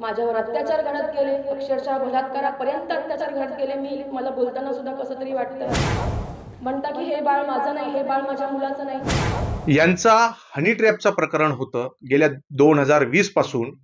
माझ्यावर अत्याचार घडत गेले अक्षरशः बलात्कारापर्यंत अत्याचार घडत गेले. मी मला बोलताना सुद्धा कसं तरी वाटतं. म्हणता की हे बाळ माझं नाही हे बाळ माझ्या मुलाचं नाही. यांचा हनी ट्रॅपचं प्रकरण होतं गेल्या दोन हजार वीसपासून.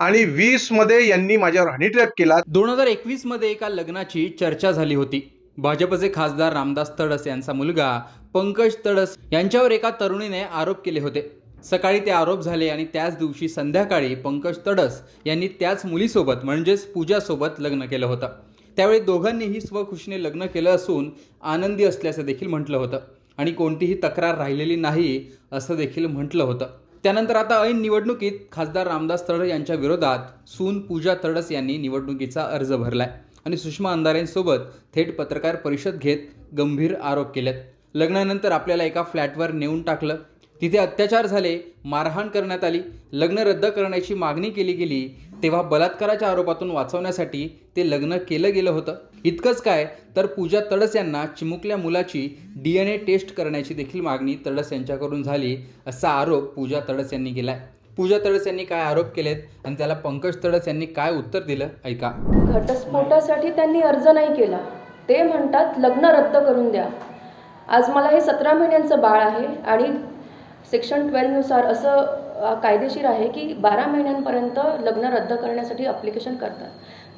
आणि वीसमध्ये यांनी माझ्यावर हनी ट्रॅप केला. दोन हजार एकवीसमध्ये एका लग्नाची चर्चा झाली होती. भाजपचे खासदार रामदास तडस यांचा मुलगा पंकज तडस यांच्यावर एका तरुणीने आरोप केले होते. सकाळी ते आरोप झाले आणि त्याच दिवशी संध्याकाळी पंकज तडस यांनी त्याच मुलीसोबत म्हणजेच पूजासोबत लग्न केलं होतं. त्यावेळी दोघांनीही स्वखुशीने लग्न केलं असून आनंदी असल्याचं देखील म्हटलं होतं आणि कोणतीही तक्रार राहिलेली नाही असं देखील म्हटलं होतं. त्यानंतर आता ऐन निवडणुकीत खासदार रामदास तडस यांच्या विरोधात सून पूजा तडस यांनी निवडणुकीचा अर्ज भरलाय आणि सुषमा अंधारेंसोबत थेट पत्रकार परिषद घेत गंभीर आरोप केलेत. लग्नानंतर आपल्याला एका फ्लॅटवर नेऊन टाकलं. तिथे अत्याचार झाले मारहाण करण्यात आली लग्न रद्द करण्याची मागणी केली गेली तेव्हा बलात्काराच्या आरोपातून वाचवण्यासाठी ते लग्न केलं गेलं होतं. इतकंच काय तर पूजा तडस यांना चिमुकल्या मुलाची डी एन ए टेस्ट करण्याची देखील मागणी तडस यांच्याकडून झाली असा आरोप पूजा तडस यांनी केला पूजा तडस यांनी काय आरोप केलेत आणि त्याला पंकज तडस यांनी काय उत्तर दिलं ऐका. घटस्फोटासाठी त्यांनी अर्ज नाही केला. ते म्हणतात लग्न रद्द करून द्या. आज मला हे सतरा महिन्यांचं बाळ आहे आणि सेक्शन ट्वेल्वनुसार असं कायदेशीर आहे की बारा महिन्यांपर्यंत लग्न रद्द करण्यासाठी अप्लिकेशन करतात.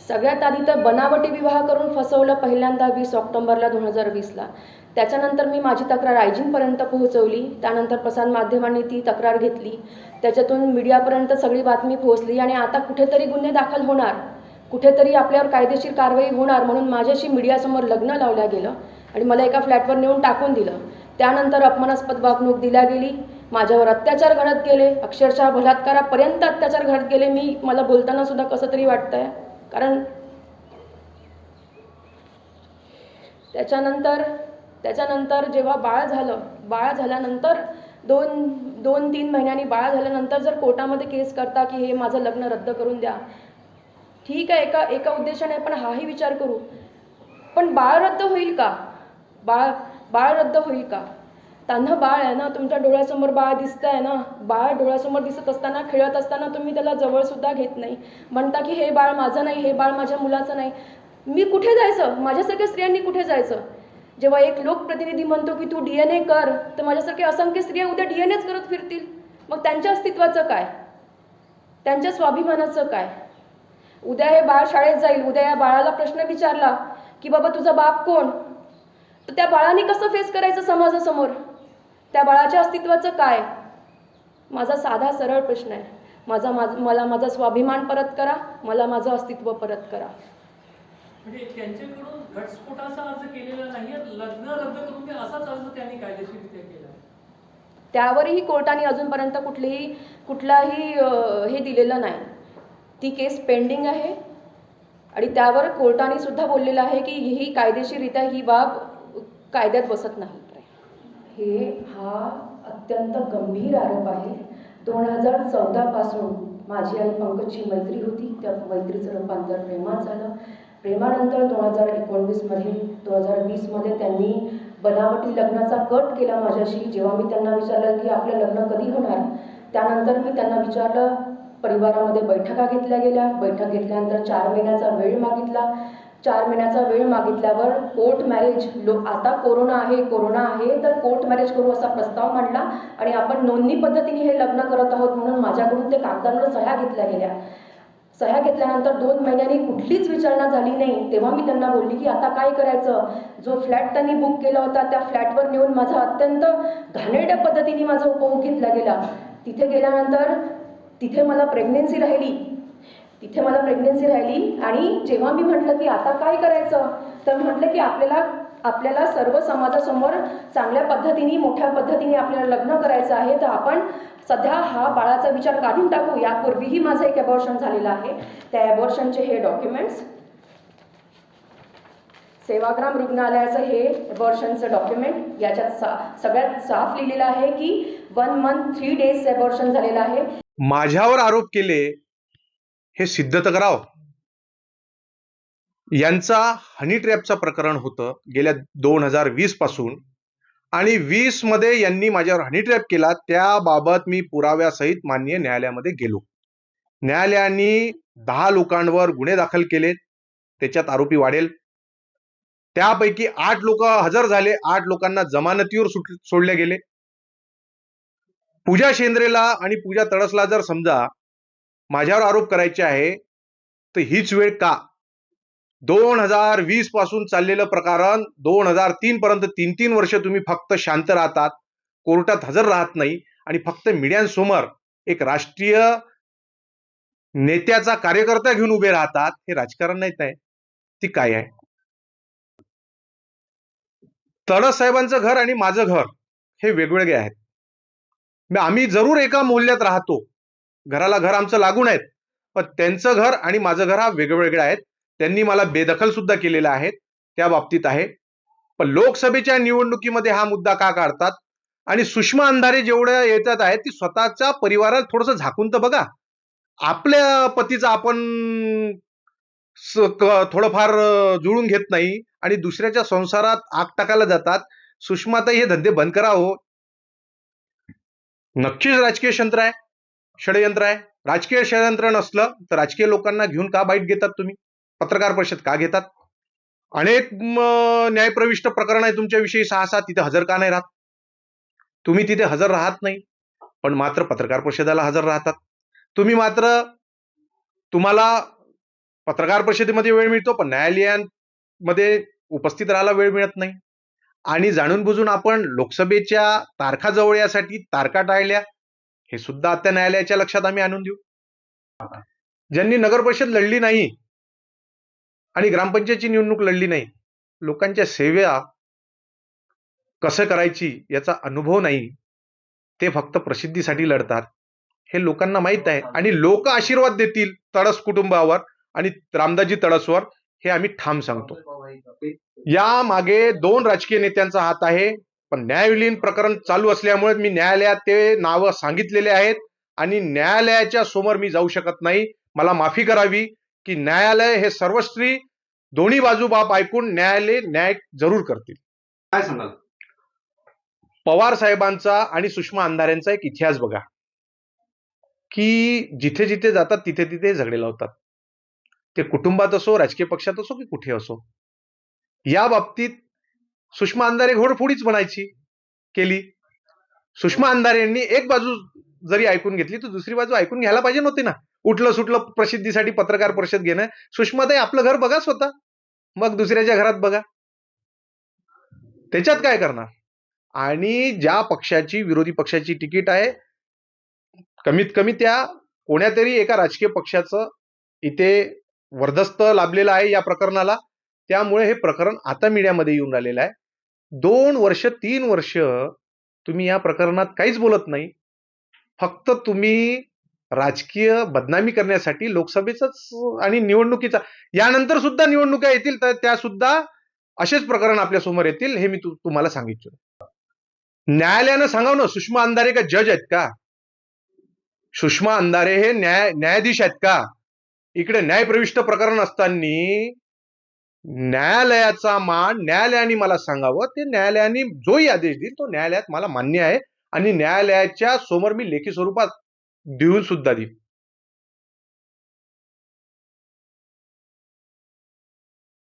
सगळ्यात आधी तर बनावटी विवाह करून फसवलं पहिल्यांदा वीस ऑक्टोंबरला दोन हजार वीसला. त्याच्यानंतर मी माझी तक्रार आयजीनपर्यंत पोहोचवली. त्यानंतर प्रसारमाध्यमांनी ती तक्रार घेतली. त्याच्यातून मीडियापर्यंत सगळी बातमी पोहोचली आणि आता कुठेतरी गुन्हे दाखल होणार. कुठेतरी आपल्यावर कायदेशीर कारवाई होणार म्हणून माझ्याशी मीडियासमोर लग्न लावलं गेलं आणि मला एका फ्लॅटवर नेऊन टाकून दिलं. त्यानंतर अपमानास्पद वागणूक दिल्या गेली. माझ्यावर अत्याचार घडत गेले अक्षरशः बलात्कारापर्यंत अत्याचार घडत गेले. मी मला बोलताना सुद्धा कसं तरी वाटतंय. कारण त्याच्यानंतर त्याच्यानंतर जेव्हा बाळ झालं बाळ झाल्यानंतर दोन दोन तीन महिन्यांनी बाळ झाल्यानंतर जर कोर्टामध्ये केस करता की हे माझं लग्न रद्द करून द्या. ठीक आहे एका एका उद्देशाने आपण हाही विचार करू. पण बाळ रद्द होईल का? बाळ बाळ रद्द होईल का? त्यांना बाळ आहे ना तुमच्या डोळ्यासमोर बाळ दिसतं आहे ना बाळ डोळ्यासमोर दिसत असताना खेळत असताना तुम्ही त्याला जवळसुद्धा घेत नाही. म्हणता की हे बाळ माझं नाही हे बाळ माझ्या मुलाचं नाही. मी कुठे जायचं? माझ्यासारख्या स्त्रियांनी कुठे जायचं? जेव्हा एक लोकप्रतिनिधी म्हणतो की तू डी एन ए कर तर माझ्यासारखे असंख्य स्त्रिया उद्या डी एन एच करत फिरतील. मग त्यांच्या अस्तित्वाचं काय? त्यांच्या स्वाभिमानाचं काय? उद्या हे बाळ शाळेत जाईल उद्या या बाळाला प्रश्न विचारला की बाबा तुझा बाप कोण? तर त्या बाळाने कसं फेस करायचं समाजासमोर? त्या बाळाच्या अस्तित्वाचं काय? माझा साधा सरळ प्रश्न आहे. माझा माझ मला माझा स्वाभिमान परत करा मला माझं अस्तित्व परत करा. म्हणजे त्यांच्याकडून घटस्फोटाचा अर्ज केलेला नाही लग्न रद्द करून द्या असाच अर्ज त्यांनी कायदेशीररित्या केला. त्यावरही कोर्टाने अजूनपर्यंत कुठलीही कुठलाही हे दिलेलं नाही. ती केस पेंडिंग आहे. आणि त्यावर कोर्टाने सुद्धा बोललेलं आहे की ही कायदेशीररित्या ही बाब कायद्यात बसत नाही. हे हा अत्यंत गंभीर आरोप आहे. दोन हजार चौदापासून माझी आणि पंकजची मैत्री होती. त्या मैत्रीचं रूपांतर प्रेमात झालं. प्रेमानंतर दोन हजार एकोणवीसमध्ये दोन हजार वीसमध्ये त्यांनी बनावटी लग्नाचा कट केला माझ्याशी. जेव्हा मी त्यांना विचारलं की आपलं लग्न कधी होणार? त्यानंतर मी त्यांना विचारलं परिवारामध्ये बैठका घेतल्या गेल्या. बैठक घेतल्यानंतर चार महिन्याचा वेळ मागितला. चार महिन्याचा वेळ मागितल्यावर कोर्ट मॅरेज लो आता कोरोना आहे कोरोना आहे तर कोर्ट मॅरेज करू असा प्रस्ताव मांडला आणि आपण नोंदणी पद्धतीने हे लग्न करत आहोत म्हणून माझ्याकडून ते कागदांवर सह्या घेतल्या गेल्या. सह्या घेतल्यानंतर दोन महिन्यांनी कुठलीच विचारणा झाली नाही. तेव्हा मी त्यांना बोलली की आता काय करायचं? जो फ्लॅट त्यांनी बुक केला होता त्या फ्लॅटवर नेऊन माझा अत्यंत घाणेरड्या पद्धतीने माझा उपभोग घेतला गेला. तिथे गेल्यानंतर तिथे मला प्रेग्नेन्सी राहिली. तिथे मला प्रेग्नन्सी राहिली आणि जेव्हा मी म्हटलं की आता काय करायचं तर म्हटलं की आपल्याला आपल्याला सर्व समाजासमोर चांगल्या पद्धतीने मोठ्या पद्धतीने आपल्याला लग्न करायचं आहे तर आपण सध्या हा बाळाचा विचार काढून टाकू. यापूर्वीही माझं एक अबॉर्शन झालेलं आहे. त्या अबॉर्शनचे हे डॉक्युमेंट्स सेवाग्राम रुग्णालयाचं हे अबॉर्शनचं डॉक्युमेंट याच्यात सा सगळ्यात साफ लिहिलेलं आहे की one month three days abortion झालेलं आहे. माझ्यावर आरोप केले हे सिद्ध तर करावं. यांचा हनी ट्रॅपचं प्रकरण होतं गेल्या दोन हजार वीसपासून. आणि वीसमध्ये यांनी माझ्यावर हनी ट्रॅप केला त्याबाबत मी पुराव्यासहित मान्य न्यायालयामध्ये गेलो. न्यायालयाने दहा लोकांवर गुन्हे दाखल केले त्याच्यात आरोपी वाढेल. त्यापैकी आठ लोक हजर झाले आठ लोकांना जमानतीवर सोडले गेले. पूजा शेंद्रेला आणि पूजा तडसला जर समजा माझ्यावर आरोप करायचे आहे तर हीच वेळ का? दोन हजार वीसपासून चाललेलं प्रकरण दोन हजार तीन पर्यंत तीन तीन वर्ष तुम्ही फक्त शांत राहतात कोर्टात हजर राहत नाही आणि फक्त मीडियांसमोर एक राष्ट्रीय नेत्याचा कार्यकर्ता घेऊन उभे राहतात हे राजकारण नाहीत आहे. ती काय आहे? तडस साहेबांचं घर आणि माझं घर हे वेगवेगळे आहेत. आम्ही जरूर एका मूल्यात राहतो. घराला घर आमचं लागून आहेत. पण त्यांचं घर आणि माझं घर हा वेगवेगळे आहेत. त्यांनी मला बेदखल सुद्धा केलेला आहे त्या बाबतीत आहे. पण लोकसभेच्या निवडणुकीमध्ये हा मुद्दा का काढतात? आणि सुषमा अंधारे जेवढ्या येतात आहेत ती स्वतःच्या परिवारात थोडस झाकून तर बघा. आपल्या पतीचा आपण थोडंफार जुळून घेत नाही आणि दुसऱ्याच्या संसारात आग टाकायला जातात. सुषमाताई हे धंदे बंद करा हो नक्कीच राजकीय षंत्र आहे. षडयंत्र आहे. राजकीय षडयंत्र नसलं तर राजकीय लोकांना घेऊन का बाईट घेतात तुम्ही? पत्रकार परिषद का घेतात? अनेक न्यायप्रविष्ट प्रकरण आहे तुमच्याविषयी. सहा सहा तिथे हजर का नाही राहत? तुम्ही तिथे हजर राहत नाही. पण मात्र पत्रकार परिषदेला हजर राहतात. तुम्ही मात्र तुम्हाला पत्रकार परिषदेमध्ये वेळ मिळतो पण न्यायालयांमध्ये उपस्थित राहायला वेळ मिळत नाही. आणि जाणून बुजून आपण लोकसभेच्या तारखा जवळ यासाठी तारखा टाळल्या. हे सुद्धा आता न्यायालयाच्या लक्षात आम्ही आणून देऊ. ज्यांनी नगर परिषद लढली नाही आणि ग्रामपंचायतची निवडणूक लढली नाही लोकांच्या सेवा कसं करायची याचा अनुभव नाही ते फक्त प्रसिद्धीसाठी लढतात. हे लोकांना माहीत आहे आणि लोक आशीर्वाद देतील तडस कुटुंबावर आणि रामदाजी तडसवर हे आम्ही ठाम सांगतो. या मागे दोन राजकीय नेत्यांचा हात आहे. पण न्यायविलीन प्रकरण चालू असल्यामुळे मी न्यायालयात ते नावं सांगितलेले आहेत आणि न्यायालयाच्या समोर मी जाऊ शकत नाही. मला माफी करावी की न्यायालय हे सर्वस्वी दोन्ही बाजू बाप ऐकून न्यायालय न्याय जरूर करतील. काय सांगाल? पवार साहेबांचा आणि सुषमा अंधारेंचा एक इतिहास बघा. की जिथे जिथे जातात तिथे तिथे झगडे लावतात. ते कुटुंबात असो राजकीय पक्षात असो की कुठे असो. या बाबतीत सुषमा अंधारे घोडफोडीच म्हणायची केली. सुषमा अंधारे यांनी एक बाजू जरी ऐकून घेतली तर दुसरी बाजू ऐकून घ्यायला पाहिजे नव्हती ना. उठलं सुटलं प्रसिद्धीसाठी पत्रकार परिषद घेणं. सुषमाताई आपलं घर बघा स्वतः. मग दुसऱ्याच्या घरात बघा. त्याच्यात काय करणार? आणि ज्या पक्षाची विरोधी पक्षाची तिकीट आहे कमीत कमी त्या कोण्यातरी एका राजकीय पक्षाचं इथे वर्धस्त लाभलेलं आहे या प्रकरणाला. त्यामुळे हे प्रकरण आता मीडियामध्ये येऊन राहिलेलं आहे. दोन वर्ष तीन वर्ष तुम्ही या प्रकरणात काहीच बोलत नाही. फक्त तुम्ही राजकीय बदनामी करण्यासाठी लोकसभेचाच आणि निवडणुकीचा यानंतर सुद्धा निवडणुका येतील तर त्या सुद्धा असेच प्रकरण आपल्यासमोर येतील हे मी तु- तुम्हाला सांगितलं न्यायालयानं सांगाव ना सुषमा अंधारे का जज आहेत का? सुषमा अंधारे हे न्याय न्यायाधीश आहेत का? इकडे न्यायप्रविष्ट प्रकरण असताना न्यायालयाचा मान न्यायालयाने मला सांगावं. ते न्यायालयाने जोही आदेश देईल. तो न्यायालयात मला मान्य आहे. आणि न्यायालयाच्या समोर मी लेखी स्वरूपात देऊन सुद्धा देईल